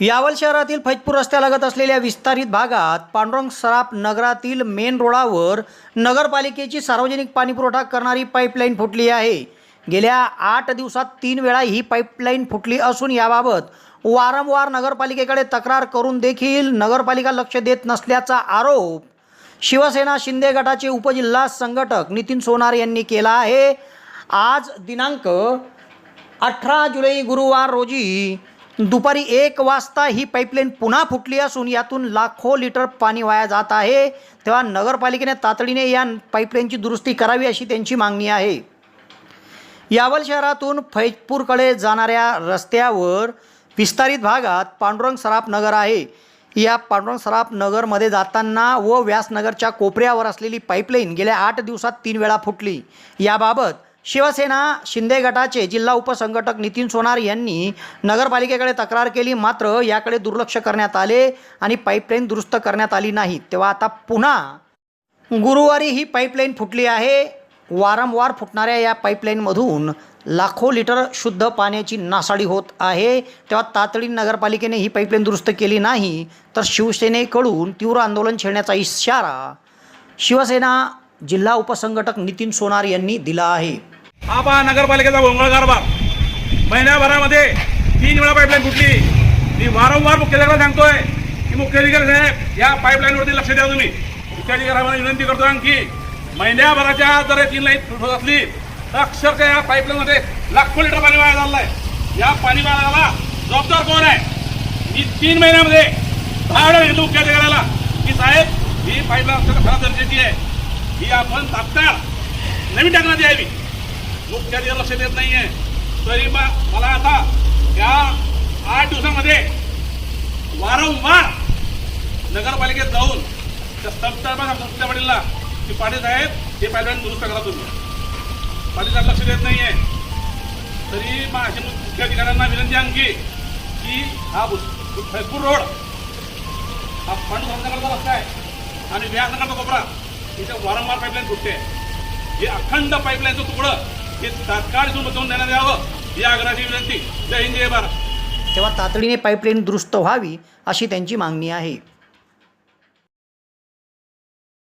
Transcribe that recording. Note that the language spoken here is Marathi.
यावल शहरातील फैजपूर रस्त्यालगत असलेल्या विस्तारित भागात पांडुरंग सराफ नगरातील मेन रोडावर नगरपालिकेची सार्वजनिक पाणीपुरवठा करणारी पाईपलाईन फुटली आहे. गेल्या आठ दिवसात तीन वेळा ही पाईपलाईन फुटली असून याबाबत वारंवार नगरपालिकेकडे तक्रार करून देखील नगरपालिका लक्ष देत नसल्याचा आरोप शिवसेना शिंदे गटाचे उपजिल्हा संघटक नितीन सोनार यांनी केला आहे. आज दिनांक अठरा जुलै गुरुवार रोजी दुपारी एक वाजता ही पाईपलाईन पुन्हा फुटली असून यातून लाखो लिटर पाणी वाया जात आहे. तेव्हा नगरपालिकेने तातडीने या पाईपलाईनची दुरुस्ती करावी अशी त्यांची मागणी आहे. यावल शहरातून फैजपूरकडे जाणाऱ्या रस्त्यावर विस्तारित भागात पांडुरंग सराफ नगर आहे. या पांडुरंग सराफ नगरमध्ये जाताना व व्यासनगरच्या कोपऱ्यावर असलेली पाईपलाईन गेल्या आठ दिवसात तीन वेळा फुटली. याबाबत शिवसेना शिंदे गटाचे जिल्हा उपसंघटक नितीन सोनार यांनी नगरपालिकेकडे तक्रार केली मात्र याकडे दुर्लक्ष करण्यात आले आणि पाईपलाईन दुरुस्त करण्यात आली नाही. तेव्हा आता पुन्हा गुरुवारी ही पाईपलाईन फुटली आहे. वारंवार फुटणाऱ्या या पाईपलाईनमधून लाखो लिटर शुद्ध पाण्याची नासाडी होत आहे. तेव्हा तातडीने नगरपालिकेने ही पाईपलाईन दुरुस्त केली नाही तर शिवसेनेकडून तीव्र आंदोलन छेडण्याचा इशारा शिवसेना जिल्हा उपसंघटक नितीन सोनार यांनी दिला आहे. हा पहा नगरपालिकेचा गोंगळ कारभार महिन्याभरामध्ये तीन वेळा पाईपलाईन फुटली मी वारंवार मुख्याधिकाऱ्याला सांगतोय की मुख्याधिकारी साहेब या पाईपलाईनवरती लक्ष द्या तुम्ही. मुख्याधिकाऱ्यांना विनंती करतो आणखी. महिन्याभराच्या जर तीन लाईन फुटत असली तर अक्षरशः या पाईपलाईनमध्ये लाखो लिटर पाणी वाया झालं आहे या पाणी वायाला जबाबदार कोण आहे? मी तीन महिन्यामध्ये दहा वेळा सांगितलं मुख्याधिकाऱ्याला. की साहेब ही पाईपलाईन खराब दर्जाची आहे. ही आपण तात्काळ नवीन टाकण्यात यावी. मुख्याधिकारी लक्ष देत नाहीये. तरी म- मला आता या आठ दिवसामध्ये वारंवार नगरपालिकेत जाऊन त्या संस्थापना वडीलला की पाटील साहेब हे पाईपलाईन दुरुस्त करा तुम्ही. पाटील साहेब लक्ष देत नाहीये. तरी माझ्या मुख्याधिकाऱ्यांना विनंती आणखी की हा भु- फैजपूर रोड हा पांडुरंगाचा रस्ता आहे. आणि व्यासनगरचा कोपरा. इथे वारंवार पाईपलाईन फुटते. हे अखंड पाईपलाईनचं तुकडं हे तात्काळ बसवून देण्यात यावं ही आग्रहाची विनंती. जय हिंद जय भारत. तेव्हा तातडीने पाईपलाईन दुरुस्त व्हावी अशी त्यांची मागणी आहे.